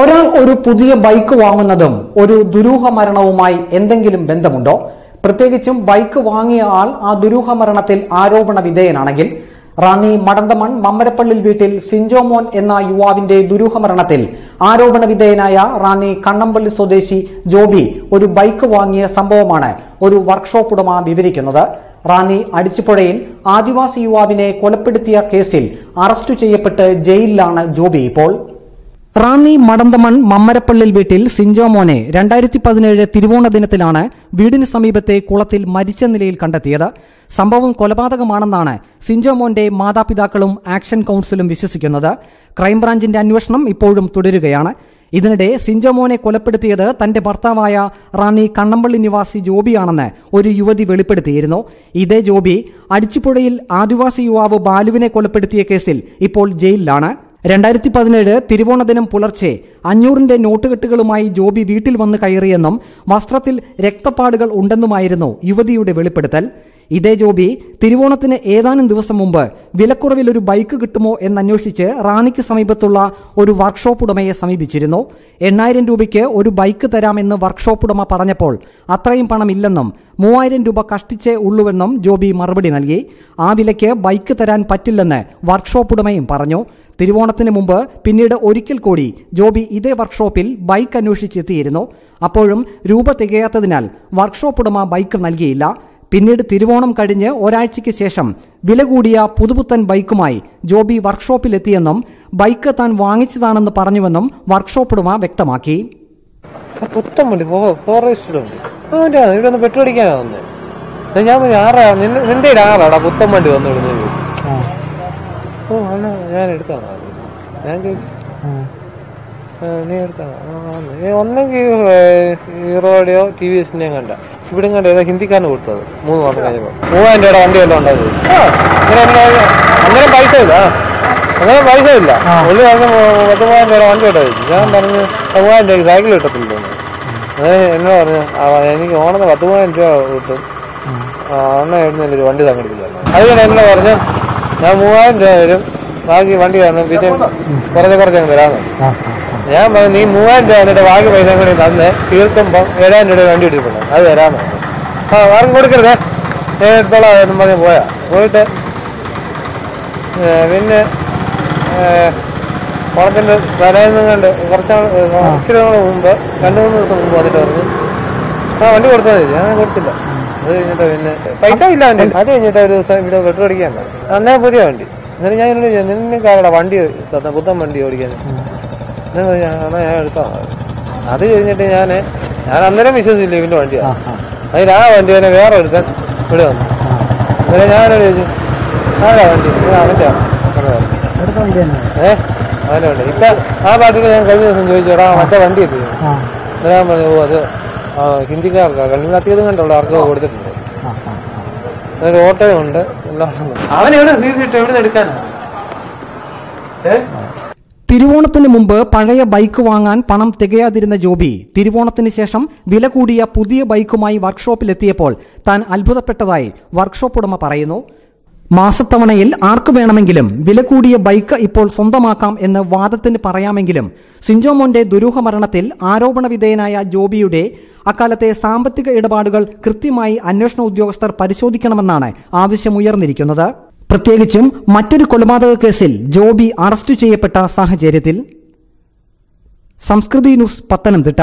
ഒരാൾ ഒരു പുതിയ ബൈക്ക് വാങ്ങുന്നതും ഒരു ദുരൂഹ മരണവുമായി എന്തെങ്കിലും ബന്ധമുണ്ടോ? പ്രത്യേകിച്ചും ബൈക്ക് വാങ്ങിയ ആൾ ആ ദുരൂഹ മരണത്തിൽ ആരോപണ വിധേയനാണെങ്കിൽ റാന്നി മടന്തമൺ മമ്മരപ്പള്ളിൽ വീട്ടിൽ സിഞ്ചോമോൻ എന്ന യുവാവിന്റെ ദുരൂഹ മരണത്തിൽ ആരോപണ വിധേയനായ റാന്നി കണ്ണമ്പള്ളി സ്വദേശി ജോബി ഒരു ബൈക്ക് വാങ്ങിയ സംഭവമാണ് ഒരു വർക്ക്ഷോപ്പ് ഉടമ വിവരിക്കുന്നത്. റാന്നി അടിച്ചുപുഴയിൽ ആദിവാസി യുവാവിനെ കൊലപ്പെടുത്തിയ കേസിൽ അറസ്റ്റ് ചെയ്യപ്പെട്ട് ജയിലിലാണ് ജോബി ഇപ്പോൾ. റാന്നി മടന്തമൺ മമ്മരപ്പള്ളിൽ വീട്ടിൽ സിഞ്ചോമോനെ രണ്ടായിരത്തി പതിനേഴ് തിരുവോണ ദിനത്തിലാണ് വീടിന് സമീപത്തെ കുളത്തിൽ മരിച്ച നിലയിൽ കണ്ടെത്തിയത്. സംഭവം കൊലപാതകമാണെന്നാണ് സിഞ്ചോമോന്റെ മാതാപിതാക്കളും ആക്ഷൻ കൌൺസിലും വിശ്വസിക്കുന്നത്. ക്രൈംബ്രാഞ്ചിന്റെ അന്വേഷണം ഇപ്പോഴും തുടരുകയാണ്. ഇതിനിടെ സിഞ്ചോമോനെ കൊലപ്പെടുത്തിയത് തന്റെ ഭർത്താവായ റാന്നി കണ്ണമ്പള്ളി നിവാസി ജോബിയാണെന്ന് ഒരു യുവതി വെളിപ്പെടുത്തിയിരുന്നു. ഇതേ ജോബി അടിച്ചുപുഴയിൽ ആദിവാസി യുവാവ് ബാലുവിനെ കൊലപ്പെടുത്തിയ കേസിൽ ഇപ്പോൾ ജയിലിലാണ്. രണ്ടായിരത്തി പതിനേഴ് തിരുവോണ ദിനം പുലർച്ചെ അഞ്ഞൂറിന്റെ നോട്ടുകെട്ടുകളുമായി ജോബി വീട്ടിൽ വന്ന് കയറിയെന്നും വസ്ത്രത്തിൽ രക്തപ്പാടുകൾ ഉണ്ടെന്നുമായിരുന്നു യുവതിയുടെ വെളിപ്പെടുത്തൽ. ഇതേ ജോബി തിരുവോണത്തിന് ഏതാനും ദിവസം മുമ്പ് വിലക്കുറവിൽ ഒരു ബൈക്ക് കിട്ടുമോ എന്നന്വേഷിച്ച് റാണിക്ക് സമീപത്തുള്ള ഒരു വർക്ക്ഷോപ്പ് ഉടമയെ സമീപിച്ചിരുന്നു. എണ്ണായിരം രൂപയ്ക്ക് ഒരു ബൈക്ക് തരാമെന്ന് വർക്ക്ഷോപ്പ് ഉടമ പറഞ്ഞപ്പോൾ അത്രയും പണമില്ലെന്നും മൂവായിരം രൂപ കഷ്ടിച്ചേ ഉള്ളുവെന്നും ജോബി മറുപടി നൽകി. ആ വിലയ്ക്ക് ബൈക്ക് തരാൻ പറ്റില്ലെന്ന് വർക്ക്ഷോപ്പ് ഉടമയും പറഞ്ഞു. തിരുവോണത്തിന് മുമ്പ് പിന്നീട് ഒരിക്കൽ കൂടി ജോബി ഇതേ വർക്ക്ഷോപ്പിൽ ബൈക്ക് അന്വേഷിച്ചെത്തിയിരുന്നു. അപ്പോഴും രൂപ തികയാത്തതിനാൽ വർക്ക്ഷോപ്പ് ഉടമ ബൈക്ക് നൽകിയില്ല. പിന്നീട് തിരുവോണം കഴിഞ്ഞ് ഒരാഴ്ചയ്ക്ക് ശേഷം വില കൂടിയ പുതുപുത്തൻ ബൈക്കുമായി ജോബി വർക്ക്ഷോപ്പിലെത്തിയെന്നും ബൈക്ക് താൻ വാങ്ങിച്ചതാണെന്ന് പറഞ്ഞുവെന്നും വർക്ക്ഷോപ്പ് ഉടമ വ്യക്തമാക്കി. ഞാൻ ആറാ നിന്റെ ആറാടാ പുത്തൻ വണ്ടി വന്നു ഓ ആണ് ഞാൻ എടുത്താണ് ഞാൻ ചോദിച്ചു "ആ, നീ എടുത്താണ് ഒന്നെങ്കിൽ ഹീറോയുടെയോ ടി വി എസിന്റെയോ കണ്ട. ഇവിടെ കണ്ട ഏതാ ഹിന്ദിക്കാരന് കൊടുത്തത്. മൂന്ന് മാസം കഴിഞ്ഞപ്പോൾ മൂവായിരം രൂപയുടെ വണ്ടി എല്ലാം ഉണ്ടായത് അങ്ങനെ പൈസ ഇല്ല. അങ്ങനെ പൈസ ഇല്ല. ഒരു പറഞ്ഞ പത്ത് മൂവായിരം രൂപയുടെ വണ്ടി കിട്ടാ ഞാൻ പറഞ്ഞു മൂവായിരം രൂപയ്ക്ക് സൈക്കിൾ കിട്ടത്തില്ല. അത് എന്നോട് പറഞ്ഞു "ആ, എനിക്ക് ഓണത്തിന് പത്ത് മൂവായിരം രൂപ കിട്ടും. അണ്ണ എഴുതുന്ന ഒരു വണ്ടി സംഘടിപ്പിച്ചു അത് ഞാൻ എന്നെ പറഞ്ഞു ഞാൻ മൂവായിരം രൂപ തരും. ബാക്കി വണ്ടി തരണം. പിന്നെ കുറച്ച് കുറച്ച് അങ്ങ് തരാമെന്ന് ഞാൻ പറഞ്ഞു നീ മൂവായിരം രൂപ എന്നിട്ട് ബാക്കി പൈസ കൂടി തന്ന് തീർക്കുമ്പോൾ ഏഴായിരം രൂപ വണ്ടി ഇട്ടിട്ടുണ്ട് അത് തരാമെന്ന് ആ ആർക്കും കൊടുക്കരുതേ. ഏഴത്തോളം എന്നും പറഞ്ഞ് പോയാ. പോയിട്ട് പിന്നെ കുളത്തിന്റെ തലേന്ന് കണ്ട് കുറച്ച് കുറച്ച് മുമ്പ് രണ്ടു മൂന്ന് ദിവസം മുമ്പ് വന്നിട്ട് പറഞ്ഞു. ആ വണ്ടി കൊടുത്താൽ മതി. ഞാൻ കൊടുത്തില്ല. അത് കഴിഞ്ഞിട്ട് പിന്നെ പൈസ ഇല്ല അത് കഴിഞ്ഞിട്ട് ഒരു ദിവസം ഇവിടെ പെട്രോൾ അടിക്കാൻ അന്നേ പുതിയ വണ്ടി. എന്നിട്ട് ഞാൻ എന്നോട് ചോദിച്ചു, നിനക്കാരുടെ വണ്ടി തന്ന പുത്തൻ വണ്ടി ഓടിക്കാൻ? എന്നാ ഞാൻ എടുത്താ. അത് കഴിഞ്ഞിട്ട് ഞാൻ ഞാൻ അന്നേരം വിശ്വസിച്ചില്ല ഇവന്റെ വണ്ടിയാണ് അതിൽ ആ വണ്ടി തന്നെ വേറെ ഒരുത്തൻ ഇവിടെ വന്നു. അന്നേരം ഞാൻ ചോദിച്ചു ആരാ വണ്ടി? അവന്റെ ഏഹ് അവന്റെ വണ്ടി ഇപ്പൊ ആ പാട്ടിൽ ഞാൻ കഴിഞ്ഞ ദിവസം ചോദിച്ചു എടാ മറ്റേ വണ്ടി എത്തി അന്നേരം പറഞ്ഞു ഓ അത് ഹിന്ദിക്കാർക്ക് കണ്ണിനത്തിയത് കണ്ടുള്ള ആർക്കും കൊടുത്തിട്ടുണ്ട്. അതൊരു ഓട്ടോ ഉണ്ട് എല്ലാം ഉണ്ട്. എവിടെ സി സി എവിടെ എടുക്കാനാ തിരുവോണത്തിന് മുമ്പ് പഴയ ബൈക്ക് വാങ്ങാൻ പണം തികയാതിരുന്ന ജോബി തിരുവോണത്തിന് ശേഷം വില കൂടിയ പുതിയ ബൈക്കുമായി വർക്ക്ഷോപ്പിലെത്തിയപ്പോൾ താൻ അത്ഭുതപ്പെട്ടതായി വർക്ക്ഷോപ്പ് ഉടമ പറയുന്നു. മാസത്തവണയിൽ ആർക്കു വേണമെങ്കിലും വില കൂടിയ ബൈക്ക് ഇപ്പോൾ സ്വന്തമാക്കാം എന്ന് വാദത്തിന് പറയാമെങ്കിലും സിഞ്ചോമോന്റെ ദുരൂഹമരണത്തിൽ ആരോപണ വിധേയനായ ജോബിയുടെ അക്കാലത്തെ സാമ്പത്തിക ഇടപാടുകൾ കൃത്യമായി അന്വേഷണ ഉദ്യോഗസ്ഥർ പരിശോധിക്കണമെന്നാണ് ആവശ്യമുയർന്നിരിക്കുന്നത്. പ്രത്യേകിച്ചും മറ്റൊരു കൊലപാതക കേസിൽ ജോബി അറസ്റ്റ് ചെയ്യപ്പെട്ട സാഹചര്യത്തിൽ. സംസ്കൃതി ന്യൂസ് പത്തനംതിട്ട.